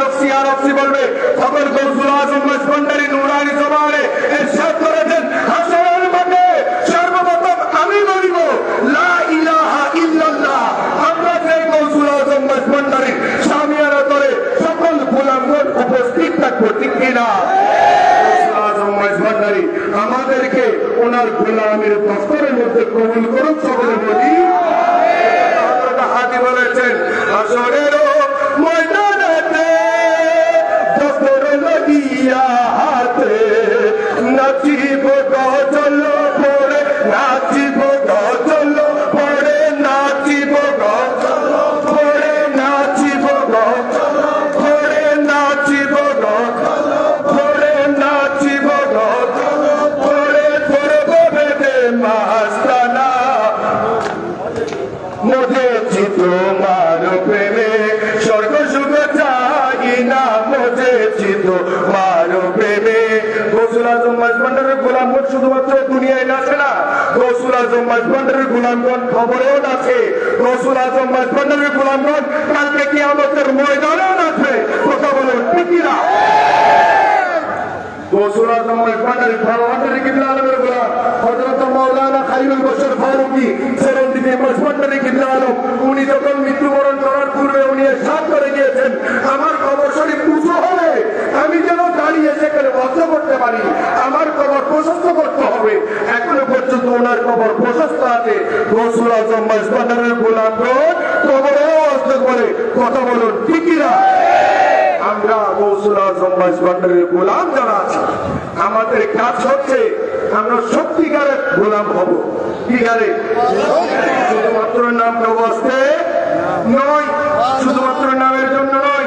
নফসি ইয়া নফসি বলবে তখন গৌসুল আজম মজবন্ডারি নুরানি জবানে ইরশাদ করেছেন হাসরের মাঠে সর্বপ্রথম আমি বলিব, লা ইলাহা ইল্লাল্লাহ, আমরা যে গৌসুল আজম মজবন্ডারি সামিয়ানা করে সকল গোলামগণ উপস্থিত থাকব, ঠিক কিনা আমাদেরকে ওনার গোলামের দফতরের মধ্যে কবুল করুন সকলে আজম মাঝভান্ডারের গোলামগণ খবরেও নাচে। গৌসুল আজম মাঝভান্ডারের গোলামগণ কালকে কি আমাদের ময়দানেও নাচবে। কথা বলুন ঠিকই না? গৌসুল আজম মাঝভান্ডারি ভারতের কিবলা আলমের গোলাম, হযরত মাওলানা খালিলুল বশর ফারুকী সেরেন্দিপি মাঝভান্ডারি কিবলা আলম, উনি যখন মৃত্যুবরণ করার পূর্বে উনি সাত করে গিয়েছেন, আমার কবর শরীফ উঁচু হলে আমি যেন দাঁড়িয়ে সেখানে বদ্ধ করতে পারি। আমার কবর প্রশস্ত করতে হবে। এখনও পর্যন্ত ওনার কবর প্রশস্ত আছে। গৌসুল আজম মাঝভান্ডারের গোলামগণ কবরেও অস্ত করে কথা বলুন ঠিকই না আমরা গৌসুল আজম ভান্ডারের গোলাম যারা আছি, আমাদের কাজ হচ্ছে আমরা সত্যিকারের গোলাম হব। গারে শুধুমাত্র নাম নবস্তে নয়, শুধুমাত্র নামের জন্য নয়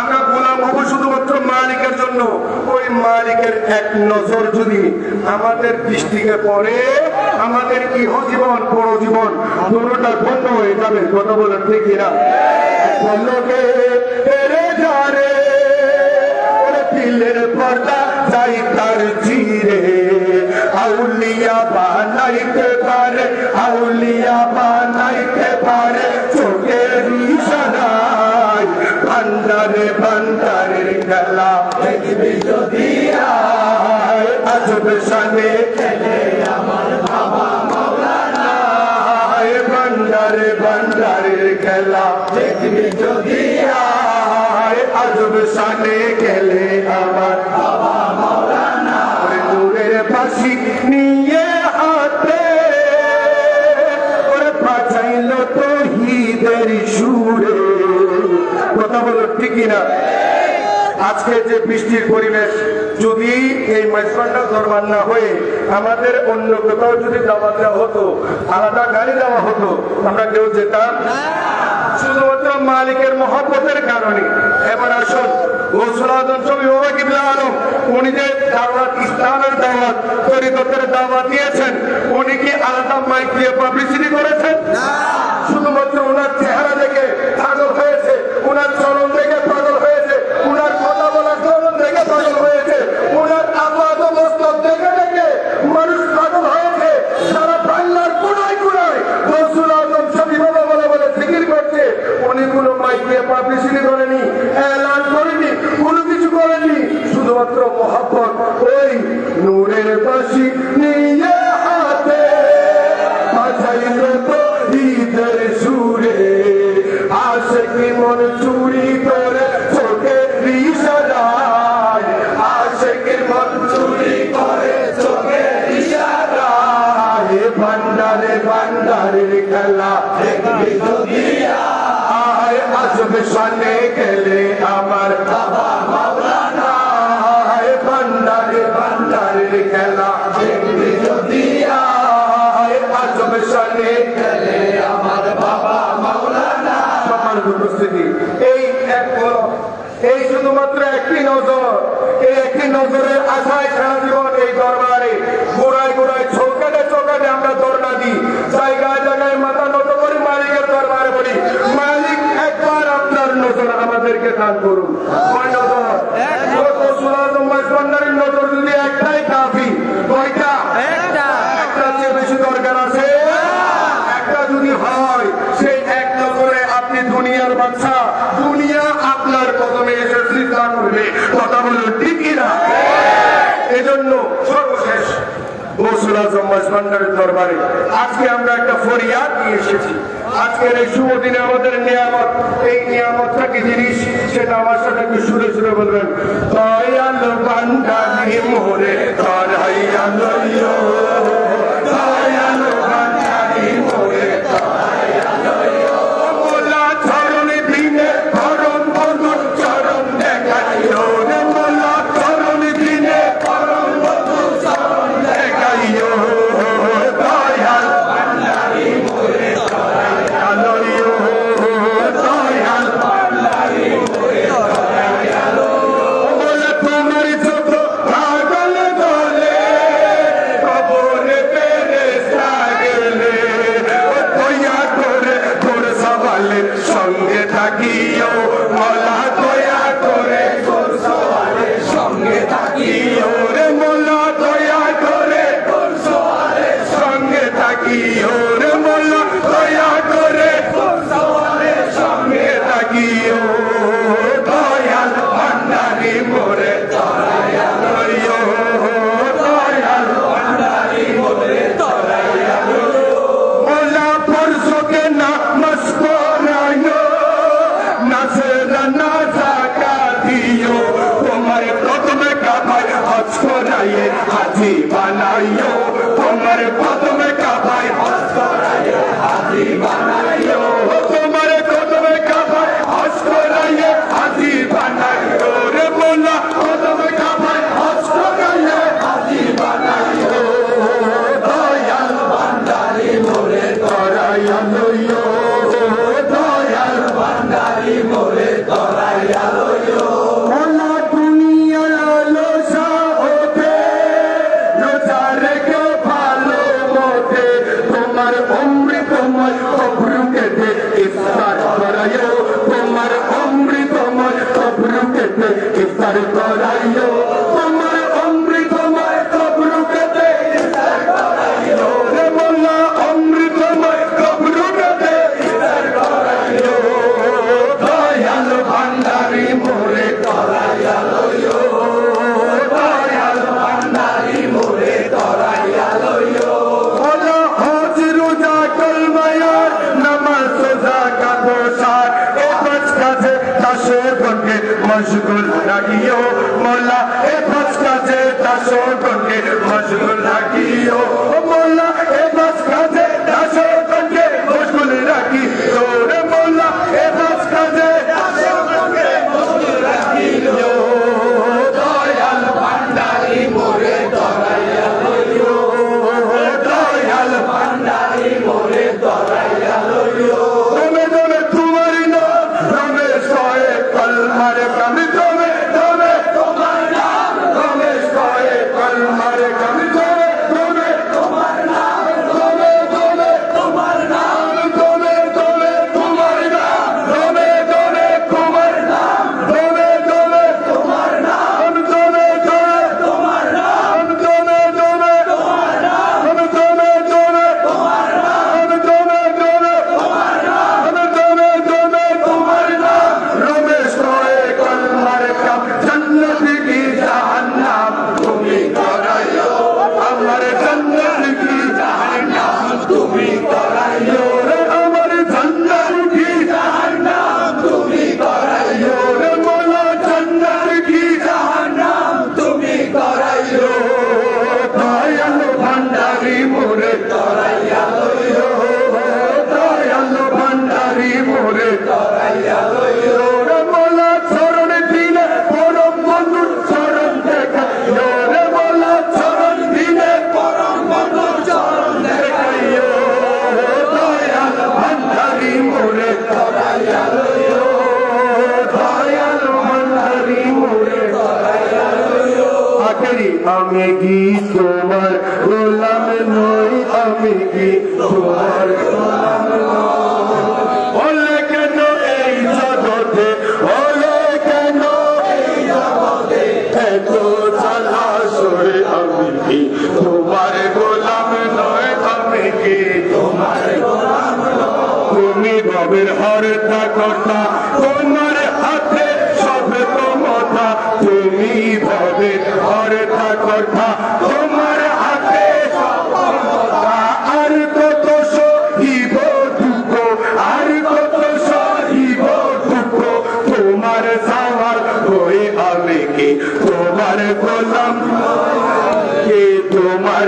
আমরা গোলাম হব শুধুমাত্র মালিকের জন্য ওই মালিকের এক নজর যদি আমাদের দৃষ্টিকে পড়ে, আমাদের ইহ জীবন পর জীবন, দুটোটা ধন্য হয়ে যাবে, কথা বলেন ঠিক না বানাইতে পারে চোখের ইশারায় ভান্ডারে আমার বাবা মাওলানা ভান্ডারে ভান্ডারের খেলা তো হিদের সুরে। কথা বলো ঠিকই না আজকে যে বৃষ্টির পরিবেশ যদি এই মাইজবান্ডা দরবার না হয়ে আমাদের অন্য কোথাও যদি দাওয়া দেওয়া হতো আলাদা গাড়ি দেওয়া হতো আমরা কেউ যেতাম শুধুমাত্র মালিকের মহব্বতের কারণে। এবার আসুন উনি যে দাওয়াত ইসলামের দাওয়াত তরিকতের দাওয়াত দিয়েছেন উনি কি আলাদা মাইক দিয়ে পাবলিসিটি করেছেন? শুধুমাত্র ওনার চেহারা দেখে পাগল হয়েছে ওনার চলন হুজুরের আশায় সারা জীবন এই দরবারে গোড়ায় গোড়ায় চৌকাটে চৌকাটে আমরা দরনা দিই। জায়গায় জায়গায় মাথা নত করি মালিকের দরবারে বলি মালিক একবার আপনার নজর আমাদেরকে দান করুন। একটা। চেয়ে আপনি দুনিয়ার বাচ্চা দুনিয়া আপনার প্রথমে এসে দান করবে কথা বলুন। শাহুল আজম মাঝবান্ডারের দরবারে। আজকে আমরা একটা ফরিয়াদ নিয়ে এসেছি। আজকের এই শুভ দিনে আমাদের নিয়ামত, এই নিয়ামতটা কি জিনিস? সেটা আমার সাথে একটু সুরে সুরে বলবেন। দয়াল বান্ডারি মোহরে দয়াল। ইফতার করাই মশগুল রহিও মোলা এ ফসকা যে তা শোকে সাওয়ার হয়ে আমি কি তোমার গোলাম? কে তোমার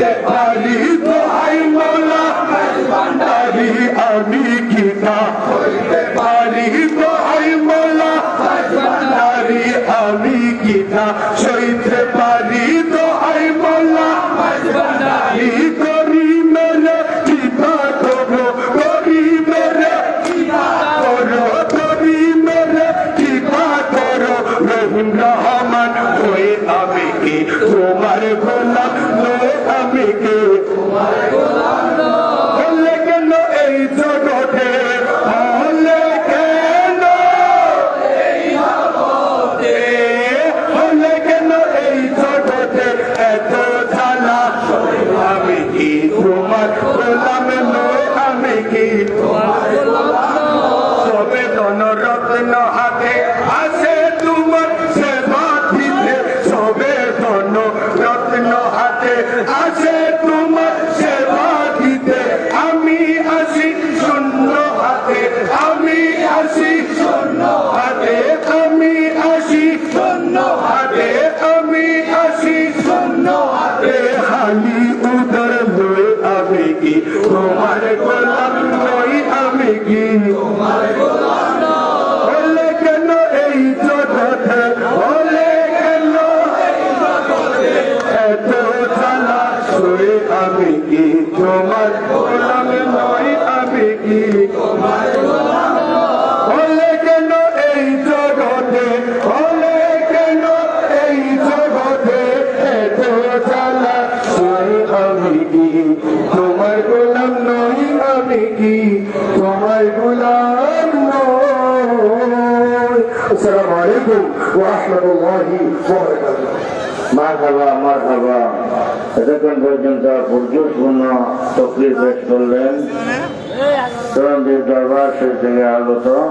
step by কি তোমার গোলাম নই আমি কি? তোমার গোলাম আসসালামু আলাইকুম ওয়া রাহমাতুল্লাহি ওয়া বারাকাতুহু